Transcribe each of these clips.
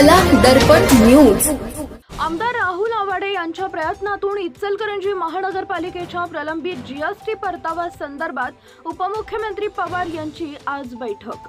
कला दर्पण न्यूज आमदार राहुल आवाडे यांच्या प्रयत्नातून इचलकरंजी महानगरपालिकेच्या प्रलंबित जीएसटी परतावा संदर्भात उपमुख्यमंत्री पवार यांची आज बैठक.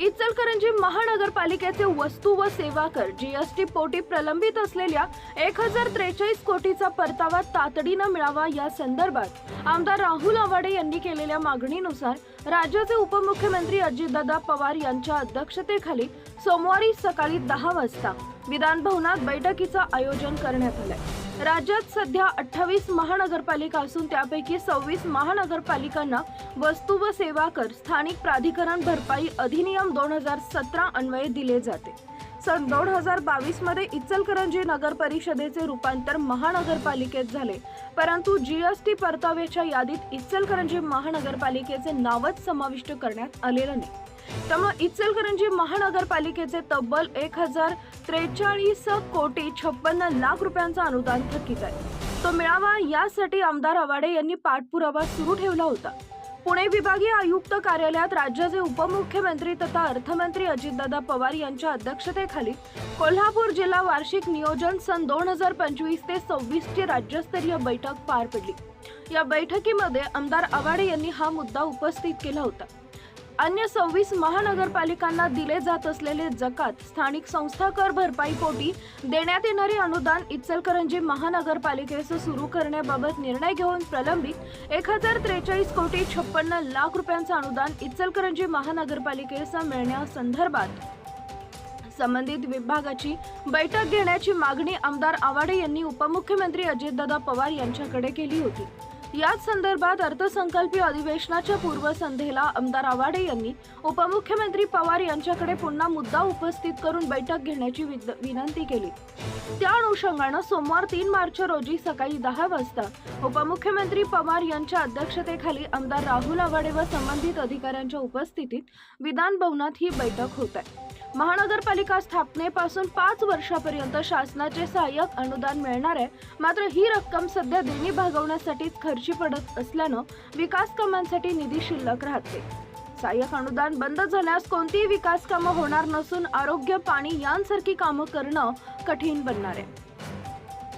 इचलकरंजी महानगरपालिकेचे वस्तू व सेवा कर जीएसटी पोटी प्रलंबित असलेल्या एक हजार त्रेचाळीस कोटीचा परतावा तातडीनं मिळावा या संदर्भात आमदार राहुल आवाडे यांनी केलेल्या मागणीनुसार राज्याचे उपमुख्यमंत्री अजितदादा पवार यांच्या अध्यक्षतेखाली सोमवारी सकाळी दहा वाजता विधान भवनात बैठकीचं आयोजन करण्यात आलंय. राज्यात सध्या अठ्ठावीस महानगरपालिका असून त्यापैकी सव्वीस महानगरपालिकांना वस्तू व सेवा कर स्थानिक प्राधिकरण भरपाई अधिनियम दोन हजार सतरा अन्वये दिले जाते. सन दोन हजार बावीसमध्ये इचलकरंजी नगर परिषदेचे रूपांतर महानगरपालिकेत झाले. परंतु जीएसटी परताव्याच्या यादीत इचलकरंजी महानगरपालिकेचे नावच समाविष्ट करण्यात आलेलं नाही. त्यामुळे इचलकरंजी महानगरपालिकेचे तब्बल एक हजार त्रेचाळीस कोटी छप्पन्न लाख रुपयांचा अनुदान थकीत आहे. तो मिळावा यासाठी आमदार आवाडे यांनी पाठपुरावा सुरू ठेवला होता. पुणे विभागीय आयुक्त कार्यालयात राज्याचे उपमुख्यमंत्री तथा अर्थमंत्री अजितदादा पवार यांच्या अध्यक्षतेखाली कोल्हापूर जिल्हा वार्षिक नियोजन सन दोन हजार पंचवीस ते सव्वीसची राज्यस्तरीय बैठक पार पडली. या बैठकीमध्ये आमदार आवाडे यांनी हा मुद्दा उपस्थित केला होता. अन्य सव्वीस महानगरपालिकांना दिले जात असलेले जकात स्थानिक संस्था कर भरपाईपोटी देण्यात येणारे अनुदान इचलकरंजी महानगरपालिकेचं सुरू करण्याबाबत निर्णय घेऊन प्रलंबित एक हजार त्रेचाळीस कोटी छप्पन्न लाख रुपयांचं अनुदान इचलकरंजी महानगरपालिकेचं मिळण्यासंदर्भात संबंधित विभागाची बैठक घेण्याची मागणी आमदार आवाडे यांनी उपमुख्यमंत्री अजितदादा पवार यांच्याकडे केली होती. याच संदर्भात अर्थसंकल्पीय अधिवेशनाच्या पूर्वसंध्येला आमदार आवाडे यांनी उपमुख्यमंत्री पवार यांच्याकडे पुन्हा मुद्दा उपस्थित करून बैठक घेण्याची विद- विनंती केली. त्या अनुषंगानं सोमवार तीन मार्च रोजी सकाळी दहा वाजता उपमुख्यमंत्री पवार यांच्या अध्यक्षतेखाली आमदार राहुल आवाडे व संबंधित अधिकाऱ्यांच्या उपस्थितीत विधान भवनात ही बैठक होत आहे. महानगरपालिका स्थापनेपासून पाच वर्षापर्यंत शासनाचे सहाय्यक अनुदान मिळणार आहे. मात्र ही रक्कम सध्या देणी भागवण्यासाठीच खर्ची पडत असल्यानं विकास कामांसाठी निधी शिल्लक राहते. सहाय्यक अनुदान बंद झाल्यास कोणतीही विकास कामं होणार नसून आरोग्य पाणी यांसारखी कामं करणं कठीण बनणार आहे.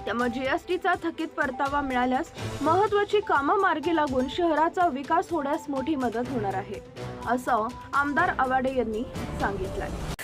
त्यामुळे जीएसटीचा थकीत परतावा मिळाल्यास महत्वाची कामं मार्गी लागून शहराचा विकास होण्यास मोठी मदत होणार आहे असं आमदार आवाडे यांनी सांगितलंय.